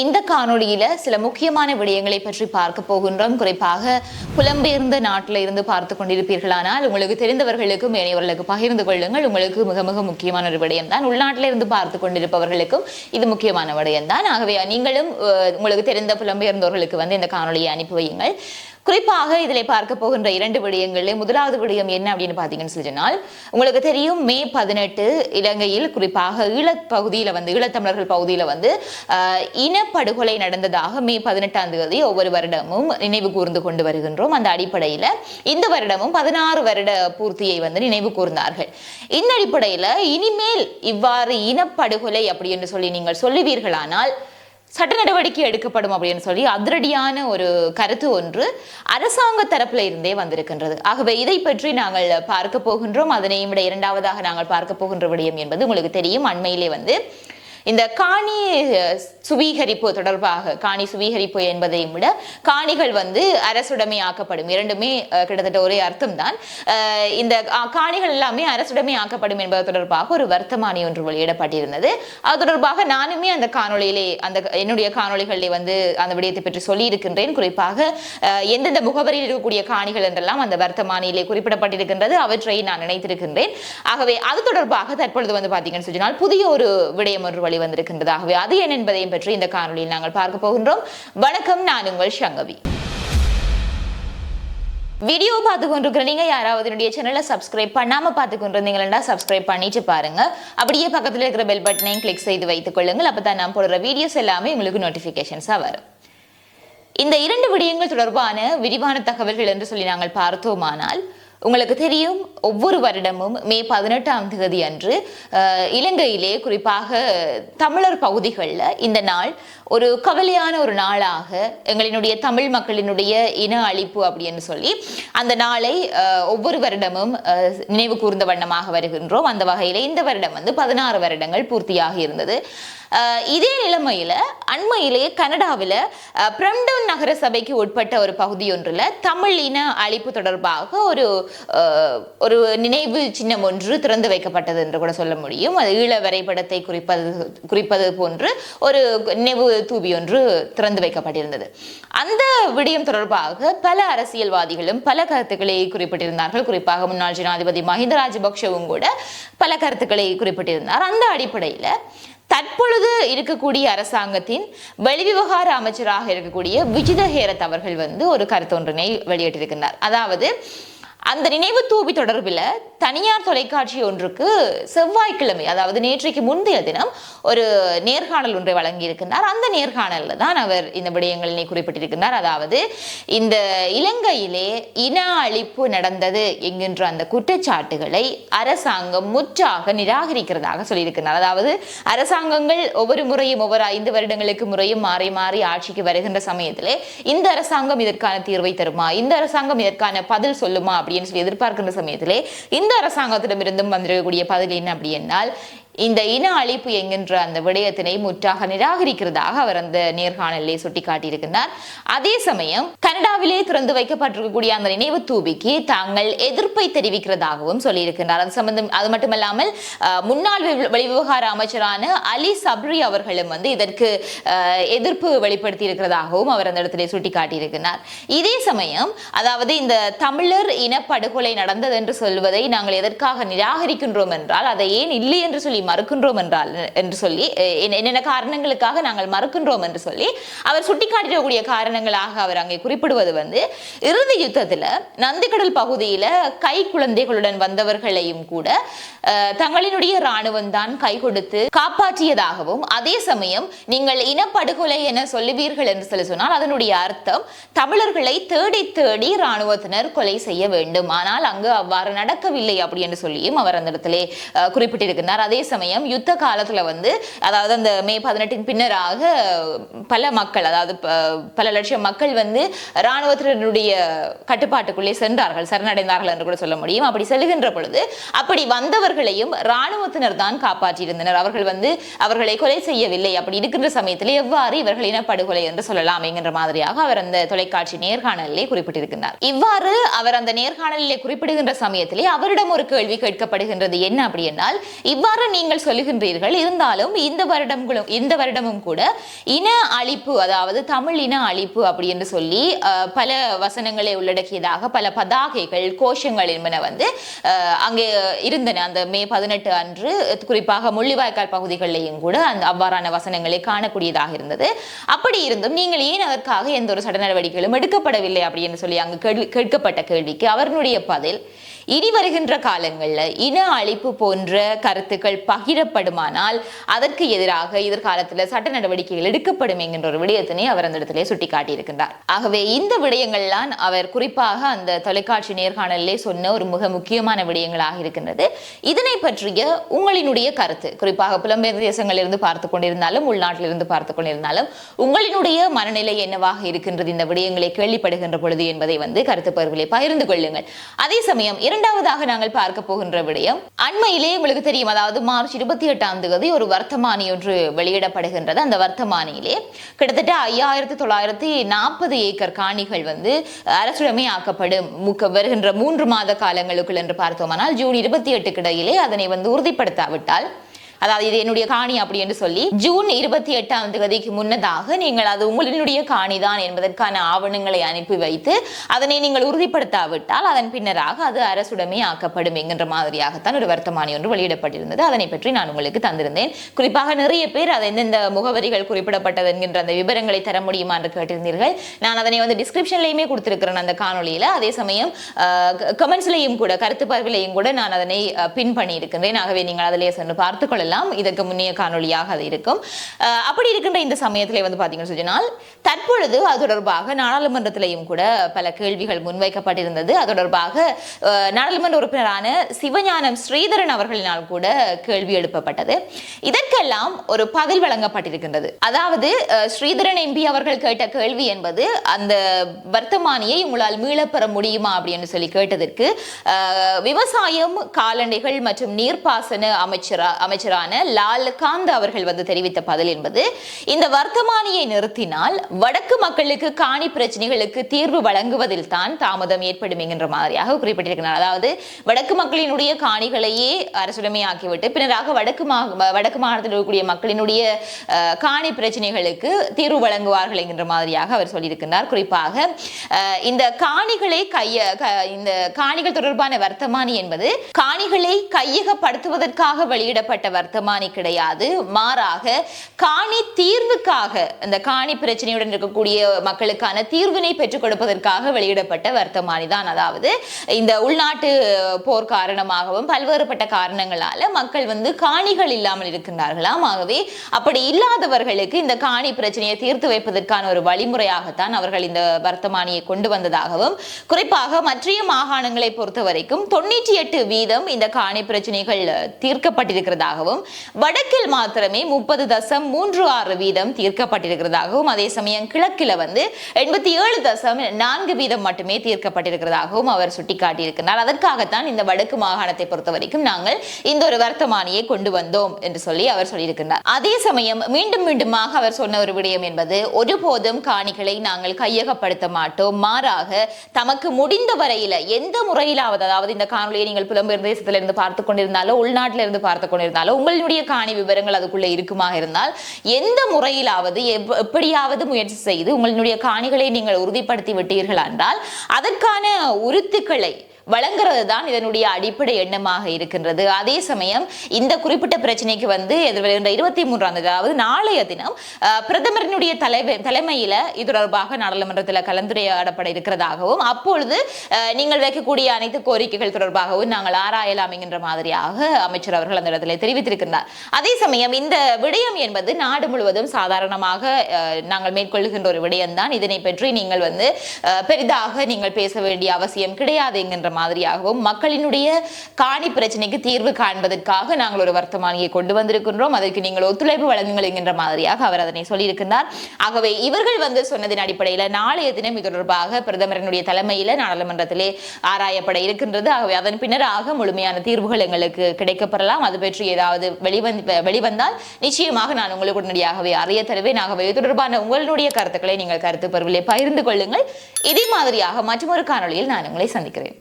இந்த காணொளியில சில முக்கியமான விடயங்களை பற்றி பார்க்க போகின்றோம். குறிப்பாக புலம்பெயர்ந்த நாட்டில் இருந்து பார்த்து கொண்டிருப்பீர்களானால் உங்களுக்கு தெரிந்தவர்களுக்கும் ஏனையவர்களுக்கு பகிர்ந்து கொள்ளுங்கள். உங்களுக்கு மிக மிக முக்கியமான ஒரு விடயம் தான் உள்நாட்டில் இருந்து பார்த்து கொண்டிருப்பவர்களுக்கும் இது முக்கியமான விடயம் தான் ஆகவே நீங்களும் உங்களுக்கு தெரிந்த புலம்பெயர்ந்தவர்களுக்கு வந்து இந்த காணொலியை அனுப்பி வையுங்கள். குறிப்பாக இதில் பார்க்க போகின்ற இரண்டு விடயங்களில் முதலாவது விடயம் என்ன அப்படின்னு பார்த்தீங்கன்னு சொல்லி சொன்னால் உங்களுக்கு தெரியும் மே பதினெட்டு இலங்கையில் குறிப்பாக ஈழப் பகுதியில் வந்து ஈழத்தமிழர்கள் பகுதியில் வந்து ஆஹ், இனப்படுகொலை நடந்ததாக மே பதினெட்டாம் தேதி ஒவ்வொரு வருடமும் நினைவு கூர்ந்து கொண்டு வருகின்றோம். அந்த அடிப்படையில் இந்த வருடமும் பதினாறு வருட பூர்த்தியை வந்து நினைவு கூர்ந்தார்கள். இந்த அடிப்படையில் இனிமேல் இவ்வாறு இனப்படுகொலை அப்படி என்று சொல்லி நீங்கள் சொல்லுவீர்களானால் சட்ட நடவடிக்கை எடுக்கப்படும் அப்படின்னு சொல்லி அதிரடியான ஒரு கருத்து ஒன்று அரசாங்க தரப்புல இருந்தே வந்திருக்கின்றது. ஆகவே இதை பற்றி நாங்கள் பார்க்க போகின்றோம். அதனையும் விட இரண்டாவதாக நாங்கள் பார்க்க போகின்ற விடயம் என்பது உங்களுக்கு தெரியும். அண்மையிலே வந்து இந்த காணி சுவீகரிப்பு தொடர்பாக காணி சுவீகரிப்பு என்பதையும் விட காணிகள் வந்து அரசுடைமை ஆக்கப்படும். இரண்டுமே கிட்டத்தட்ட ஒரே அர்த்தம் தான் இந்த காணிகள் எல்லாமே அரசுடைமை ஆக்கப்படும் என்பது தொடர்பாக ஒரு வர்த்தமானி ஒன்று வெளியிடப்பட்டிருந்தது. அது தொடர்பாக நானுமே அந்த காணொளியிலே அந்த என்னுடைய காணொளிகளிலே வந்து அந்த விடயத்தை பற்றி சொல்லியிருக்கின்றேன். குறிப்பாக எந்தெந்த முகவரியில் இருக்கக்கூடிய காணிகள் என்றெல்லாம் அந்த வர்த்தமானியிலே குறிப்பிடப்பட்டிருக்கின்றது. அவற்றை நான் நினைத்திருக்கின்றேன். ஆகவே அது தொடர்பாக தற்பொழுது வந்து பார்த்தீங்கன்னு சொன்னால் புதிய ஒரு விடயம் ஒன்று வெளிவந்திருக்கின்றதாகவே அது என்ன என்பதையும் பற்றி இந்த காணொலியில் நாங்கள் பார்க்க போகின்றோம். வணக்கம் நான் உங்கள் சங்கவி. வீடியோ பார்த்து கொண்டிருக்கிற நீங்க யாராவது என்னுடைய சேனலை சப்ஸ்கிரைப் பண்ணாம பார்த்து கொண்டிருந்தீங்களா சப்ஸ்கிரைப் பண்ணிட்டு பாருங்க. அப்படியே பக்கத்தில் இருக்கிற பெல் பட்டனையும் கிளிக் செய்து வைத்துக் கொள்ளுங்கள். அப்பதான் நான் போடுற வீடியோஸ் எல்லாமே உங்களுக்கு நோட்டிபிகேஷன்ஸா வரும். இந்த இரண்டு விடயங்கள் தொடர்பான விரிவான தகவல்கள் என்று சொல்லி நாங்கள் பார்த்தோமானால் உங்களுக்கு தெரியும் ஒவ்வொரு வருடமும் மே பதினெட்டாம் தேதி அன்று இலங்கையிலே குறிப்பாக தமிழர் பகுதிகளில் இந்த நாள் ஒரு கவலையான ஒரு நாளாக எங்களினுடைய தமிழ் மக்களினுடைய இன அழிப்பு அப்படின்னு சொல்லி அந்த நாளை ஒவ்வொரு வருடமும் நினைவு கூர்ந்த வண்ணமாக வருகின்றோம். அந்த வகையில் இந்த வருடம் வந்து பதினாறு வருடங்கள் பூர்த்தியாக இருந்தது. இதே நிலைமையில அண்மையிலேயே கனடாவில் பிரம்டன் நகர சபைக்கு உட்பட்ட ஒரு பகுதி ஒன்றில் தமிழ் இன அழிப்பு தொடர்பாக ஒரு ஒரு நினைவு சின்னம் ஒன்று திறந்து வைக்கப்பட்டது என்று கூட சொல்ல முடியும். அது ஈழ வரைபடத்தை குறிப்பது குறிப்பது போன்று ஒரு நினைவு தூபி ஒன்று திறந்து வைக்கப்பட்டிருந்தது. அந்த விடயம் தொடர்பாக பல அரசியல்வாதிகளும் பல கருத்துக்களை குறிப்பிட்டிருந்தார்கள். குறிப்பாக முன்னாள் ஜனாதிபதி மஹிந்த ராஜபக்ஷவும் கூட பல கருத்துக்களை குறிப்பிட்டிருந்தார். அந்த அடிப்படையில் தற்பொழுது இருக்கக்கூடிய அரசாங்கத்தின் வெளிவிவகார அமைச்சராக இருக்கக்கூடிய விஜித ஹேரத் அவர்கள் வந்து ஒரு கருத்தொன்றினை வெளியிட்டிருக்கின்றார். அதாவது அந்த நினைவு தூபி தொடர்பில் தனியார் தொலைக்காட்சி ஒன்றுக்கு செவ்வாய்க்கிழமை அதாவது நேற்றைக்கு முந்தைய தினம் ஒரு நேர்காணல் ஒன்றை வழங்கியிருக்கின்றார். அந்த நேர்காணலில் தான் அவர் இந்த விடயங்களினை குறிப்பிட்டிருக்கின்றார். அதாவது இந்த இலங்கையிலே இன அழிப்பு நடந்தது என்கின்ற அந்த குற்றச்சாட்டுகளை அரசாங்கம் முற்றாக நிராகரிக்கிறதாக சொல்லியிருக்கின்றார். அதாவது அரசாங்கங்கள் ஒவ்வொரு முறையும் ஒவ்வொரு ஐந்து வருடங்களுக்கு முறையும் மாறி மாறி ஆட்சிக்கு வருகின்ற சமயத்திலே இந்த அரசாங்கம் இதற்கான தீர்வை தருமா? இந்த அரசாங்கம் இதற்கான பதில் சொல்லுமா? அப்படின்னு சொல்லி எதிர்பார்க்கின்ற சமயத்திலே இந்த அரசாங்கத்திடமிருந்தும் வந்திருக்கக்கூடிய பதில் என்ன அப்படி என்றால் இந்த இன அழிப்பு என்கின்ற அந்த விடயத்தினை முற்றாக நிராகரிக்கிறதாக அவர் அந்த நேர்காணலிலே சுட்டிக்காட்டியிருக்கிறார் அதே சமயம் கனடாவிலே திறந்து வைக்கப்பட்டிருக்கக்கூடிய அந்த நினைவு தூபிக்கு தாங்கள் எதிர்ப்பை தெரிவிக்கிறதாகவும் சொல்லியிருக்கின்றார். அது சம்பந்தம் அது மட்டுமல்லாமல் முன்னாள் வெளிவிவகார அமைச்சரான அலி சப்ரி அவர்களும் வந்து இதற்கு அஹ், எதிர்ப்பு வெளிப்படுத்தி இருக்கிறதாகவும் அவர் அந்த இடத்திலே சுட்டிக்காட்டியிருக்கிறார் இதே சமயம் அதாவது இந்த தமிழர் இனப்படுகொலை நடந்தது என்று சொல்வதை நாங்கள் எதற்காக நிராகரிக்கின்றோம் என்றால் அதை ஏன் இல்லை என்று சொல்லி மறுக்கின்றோம் என்றால் என்று சொல்லி என்னென்ன காரணங்களுக்காக நாங்கள் மறுக்கின்றோம் என்று சொல்லி அவர் சுட்டிக்காட்டிடக்கூடிய காரணங்களாக அவர் அங்கே குறிப்பிடுவது வந்து இறுதி யுத்தத்தில் நந்திக்கடல் பகுதியில் கை குழந்தைகளுடன் வந்தவர்களையும் கூட தங்களினுடைய இராணுவம் தான் கை கொடுத்து காப்பாற்றியதாகவும் அதே சமயம் நீங்கள் இனப்படுகொலை என சொல்லுவீர்கள் என்று சொல்லி சொன்னால் அதனுடைய அர்த்தம் தமிழர்களை தேடி தேடி இராணுவத்தினர் கொலை செய்ய வேண்டும். ஆனால் அங்கு அவ்வாறு நடக்கவில்லை அப்படி என்று சொல்லியும் அவர் அந்த இடத்திலே குறிப்பிட்டிருக்கிறார் அதே சமயம் யுத்த காலத்துல வந்து அதாவது அந்த மே பதினெட்டின் பின்னராக பல மக்கள் அதாவது பல லட்சம் மக்கள் வந்து இராணுவத்தினருடைய கட்டுப்பாட்டுக்குள்ளே சென்றார்கள் சரணடைந்தார்கள் என்று கூட சொல்ல முடியும். அப்படி செல்கின்ற பொழுது அப்படி வந்தவர்களையும் இராணுவத்தினர் தான் காப்பாற்றியிருந்தனர். அவர்கள் வந்து அவர்களை கொலை செய்யவில்லை. அப்படி இருக்கின்ற சமயத்தில் எவ்வாறு இவர்கள் இனப்படுகொலை என்று சொல்லலாம் என்கின்ற மாதிரியாக அவர் அந்த தொலைக்காட்சி நேர்காணலிலே குறிப்பிட்டிருக்கிறார் இவ்வாறு அவர் அந்த நேர்காணலிலே குறிப்பிடுகின்ற சமயத்திலே அவரிடம் ஒரு கேள்வி கேட்கப்படுகின்றது. என்ன அப்படி என்றால் இவ்வாறு நீ நீங்கள் சொல்லுகின்றீர்கள். இருந்தாலும் இந்த வருடம் இந்த வருடமும் கூட இன அழிப்பு அதாவது தமிழ் இன அழிப்பு அப்படி என்று சொல்லி பல வசனங்களை உள்ளடக்கியதாக பல பதாகைகள் கோஷங்கள் என்பன வந்து அங்கே இருந்தன. அந்த மே பதினெட்டு அன்று குறிப்பாக முள்ளிவாய்க்கால் பகுதிகளிலேயும் கூட அந்த அவ்வாறான வசனங்களை காணக்கூடியதாக இருந்தது. அப்படி இருந்தும் நீங்கள் ஏன் அதற்காக எந்த ஒரு சட்ட நடவடிக்கைகளும் எடுக்கப்படவில்லை அப்படின்னு சொல்லி அங்கு கேள்வி கேட்கப்பட்ட கேள்விக்கு அவர்களுடைய பதில் இனி வருகின்ற காலங்களில் இன அழிப்பு போன்ற கருத்துக்கள் பகிரப்படுமானால் அதற்கு எதிராக எதிர்காலத்தில் சட்ட நடவடிக்கைகள் எடுக்கப்படும் என்கின்ற ஒரு விடயத்தினை அவர் அந்த இடத்திலே சுட்டிக்காட்டியிருக்கின்றார். ஆகவே இந்த விடயங்கள்லாம் அவர் குறிப்பாக அந்த தொலைக்காட்சி நேர்காணலிலே சொன்ன ஒரு மிக முக்கியமான விடயங்களாக இருக்கின்றது. இதனை பற்றிய உங்களினுடைய கருத்து குறிப்பாக புலம்பெயர் தேசங்களிலிருந்து பார்த்து கொண்டிருந்தாலும் உள்நாட்டிலிருந்து பார்த்து கொண்டிருந்தாலும் உங்களினுடைய மனநிலை என்னவாக இருக்கின்றது? இந்த விடயங்களை கேள்விப்படுகின்ற பொழுது என்பதை வந்து கருத்து பகிர்வுகளை பகிர்ந்து கொள்ளுங்கள். அதே சமயம் இரண்டாவதாக நாங்கள் பார்க்க போகின்ற விடயம் அண்மையிலே உங்களுக்கு தெரியும் அதாவது மார்ச் இருபத்தி எட்டாம் தேதி ஒரு வர்த்தமானி ஒன்று வெளியிடப்படுகின்றது. அந்த வர்த்தமானியிலே கிட்டத்தட்ட ஐயாயிரத்தி தொள்ளாயிரத்தி நாற்பது ஏக்கர் காணிகள் வந்து அரசுடைமை ஆக்கப்படும் முக்க வருகின்ற மூன்று மாத காலங்களுக்குள் என்று பார்த்தோமானால் ஜூன் இருபத்தி எட்டுக்கு இடையிலே அதனை வந்து உறுதிப்படுத்தாவிட்டால் அதாவது இது என்னுடைய காணி அப்படி என்று சொல்லி ஜூன் இருபத்தி எட்டாம் தேதிக்கு முன்னதாக நீங்கள் அது உங்களினுடைய காணிதான் என்பதற்கான ஆவணங்களை அனுப்பி வைத்து அதனை நீங்கள் உறுதிப்படுத்தாவிட்டால் அதன் பின்னராக அது அரசுடைமை ஆக்கப்படும் என்கின்ற மாதிரியாகத்தான் ஒரு வர்த்தமானி ஒன்று வெளியிடப்பட்டிருந்தது. அதனை பற்றி நான் உங்களுக்கு தந்திருந்தேன். குறிப்பாக நிறைய பேர் அது எந்தெந்த முகவரிகள் குறிப்பிடப்பட்டது என்கின்ற அந்த விவரங்களை தர முடியுமா என்று கேட்டிருந்தீர்கள். நான் அதனை வந்து டிஸ்கிரிப்ஷன்லையுமே கொடுத்திருக்கிறேன் அந்த காணொளியில. அதே சமயம் கமெண்ட்ஸ்லையும் கூட கருத்து பார்வையிலையும் கூட நான் அதனை பின் பண்ணியிருக்கின்றேன். ஆகவே நீங்கள் அதிலே சென்று பார்த்துக்கொள்ள கொள்ளலாம் இதற்கு முன்னைய காணொலியாக அது இருக்கும். அப்படி இருக்கின்ற இந்த சமயத்தில் வந்து பார்த்தீங்கன்னு சொன்னால் தற்பொழுது அது தொடர்பாக நாடாளுமன்றத்திலையும் கூட பல கேள்விகள் முன்வைக்கப்பட்டிருந்தது. அது தொடர்பாக நாடாளுமன்ற உறுப்பினரான சிவஞானம் ஸ்ரீதரன் அவர்களினால் கூட கேள்வி எழுப்பப்பட்டது. இதற்கெல்லாம் ஒரு பதில் வழங்கப்பட்டிருக்கின்றது. அதாவது ஸ்ரீதரன் எம்பி அவர்கள் கேட்ட கேள்வி என்பது அந்த வர்த்தமானியை உங்களால் மீளப்பெற முடியுமா அப்படின்னு சொல்லி கேட்டதற்கு விவசாயம் கால்நடைகள் மற்றும் நீர்ப்பாசன அமைச்சரா அமைச்சரான லால் காந்த் அவர்கள் வந்து தெரிவித்த பதில் என்பது இந்த வர்த்தமானியை நிறுத்தினால் வடக்கு மக்களுக்கு காணி பிரச்சனைகளுக்கு தீர்வு வழங்குவதில் தான் தாமதம் ஏற்படும் என்கின்ற மாதிரியாக குறிப்பிட்டிருக்கிறார். அதாவது வடக்கு மக்களினுடைய காணிகளையே அரசுடைமையாக்கிவிட்டு பின்னராக வடக்கு மா வடக்கு மாநிலத்தில் இருக்கக்கூடிய மக்களினுடைய காணி பிரச்சனைகளுக்கு தீர்வு வழங்குவார்கள் என்கின்ற மாதிரியாக அவர் சொல்லியிருக்கிறார் குறிப்பாக இந்த காணிகளை கைய இந்த காணிகள் தொடர்பான வர்த்தமானி என்பது காணிகளை கையகப்படுத்துவதற்காக வெளியிடப்பட்ட வர்த்தமானி கிடையாது. மாறாக காணி தீர்வுக்காக இந்த காணி பிரச்சனையுடன் இருக்கக்கூடிய மக்களுக்கான தீர்வினை பெற்றுக் கொடுப்பதற்காக வெளியிடப்பட்ட வர்த்தமானி தான். அதாவது இந்த உள்நாட்டு போர் காரணமாகவும் பல்வேறுபட்ட காரணங்களால மக்கள் வந்து காணிகள் இல்லாமல் இருக்கின்றார்களாம். ஆகவே அப்படி இல்லாதவர்களுக்கு இந்த காணி பிரச்சனையை தீர்த்து வைப்பதற்கான ஒரு வழிமுறையாகத்தான் அவர்கள் இந்த வர்த்தமானியை கொண்டு வந்ததாகவும் குறிப்பாக மற்றைய மாகாணங்களை பொறுத்த வரைக்கும் தொண்ணூற்றி எட்டு வீதம் இந்த காணி பிரச்சனைகள் தீர்க்கப்பட்டிருக்கிறதாகவும் வடக்கில் மாத்திரமே முப்பது தசம் மூன்று ஆறு வீதம் தீர்க்கப்பட்டிருக்கிறதாகவும் அதே சமயம் கிழக்கில் வந்து எண்பத்தி ஏழு தசம் நான்கு வீதம் மட்டுமே தீர்க்கப்பட்டிருக்கிறதாகவும் அவர் சுட்டிக்காட்டியிருக்கிறார். அதற்காகத்தான் இந்த வடக்கு மாகாணத்தை பொறுத்த வரைக்கும் நாங்கள் இந்த ஒரு வர்த்தமானியை கொண்டு வந்தோம் என்று சொல்லி அவர் சொல்லியிருக்கிறார். அதே சமயம் மீண்டும் மீண்டுமாக அவர் சொன்ன ஒரு விடயம் என்பது ஒருபோதும் காணிகளை நாங்கள் கையகப்படுத்த மாட்டோம். மாறாக தமக்கு முடிந்த வரையில எந்த முறையிலாவது அதாவது இந்த காணொலியை நீங்கள் புலம்பெயர் தேசத்திலிருந்து பார்த்து கொண்டிருந்தாலோ உள்நாட்டிலிருந்து பார்த்து கொண்டிருந்தாலோ உங்களுடைய காணி விவரங்கள் அதுக்குள்ளே இருக்குமாக இருந்தால் எந்த முறையிலாவது எப்படியாவது முயற்சி செய்து உங்களுடைய காணிகளை நீங்கள் உறுதிப்படுத்தி விட்டீர்கள் என்றால் அதற்கான உறுத்துக்களை வழங்குறது தான் இதனுடைய அடிப்படை எண்ணமாக இருக்கின்றது. அதே சமயம் இந்த குறிப்பிட்ட பிரச்சனைக்கு வந்து எதிர்வருகின்ற இருபத்தி மூன்றாம் தேதி அதாவது நாளைய தினம் பிரதமரினுடைய தலைமை தலைமையில இது தொடர்பாக நாடாளுமன்றத்தில் கலந்துரையாடப்பட இருக்கிறதாகவும் அப்பொழுது நீங்கள் வைக்கக்கூடிய அனைத்து கோரிக்கைகள் தொடர்பாகவும் நாங்கள் ஆராயலாம் என்கின்ற மாதிரியாக அமைச்சர் அவர்கள் அந்த இடத்துல தெரிவித்திருக்கின்றார். அதே சமயம் இந்த விடயம் என்பது நாடு முழுவதும் சாதாரணமாக நாங்கள் மேற்கொள்ளுகின்ற ஒரு விடயம்தான். இதனை பற்றி நீங்கள் வந்து பெரிதாக நீங்கள் பேச வேண்டிய அவசியம் கிடையாது என்கின்ற மாதிரியாகவும் மக்களினுடைய காணி பிரச்சனைக்கு தீர்வு காண்பதற்காக நாங்கள் ஒரு வர்த்தமானியை கொண்டு வந்திருக்கின்றோம். அதற்கு நீங்கள் ஒத்துழைப்பு வழங்குங்கள் என்கின்ற மாதிரியாக அவர் அதனை சொல்லியிருக்கின்றார். ஆகவே இவர்கள் வந்து சொன்னதின் அடிப்படையில் நாளைய தினம் இது தொடர்பாக பிரதமரனுடைய தலைமையில் நாடாளுமன்றத்திலே ஆராயப்பட இருக்கின்றது. ஆகவே அதன் பின்னராக முழுமையான தீர்வுகள் எங்களுக்கு கிடைக்கப்பெறலாம். அது பற்றி ஏதாவது வெளிவந்து வெளிவந்தால் நிச்சயமாக நான் உங்களுக்கு உடனடியாகவே அறிய தருவேன். ஆகவே இது தொடர்பான உங்களுடைய கருத்துக்களை நீங்கள் கருத்து பருவிலே பகிர்ந்து கொள்ளுங்கள். இதே மாதிரியாக மற்றொரு காணொலியில் நான் உங்களை சந்திக்கிறேன்.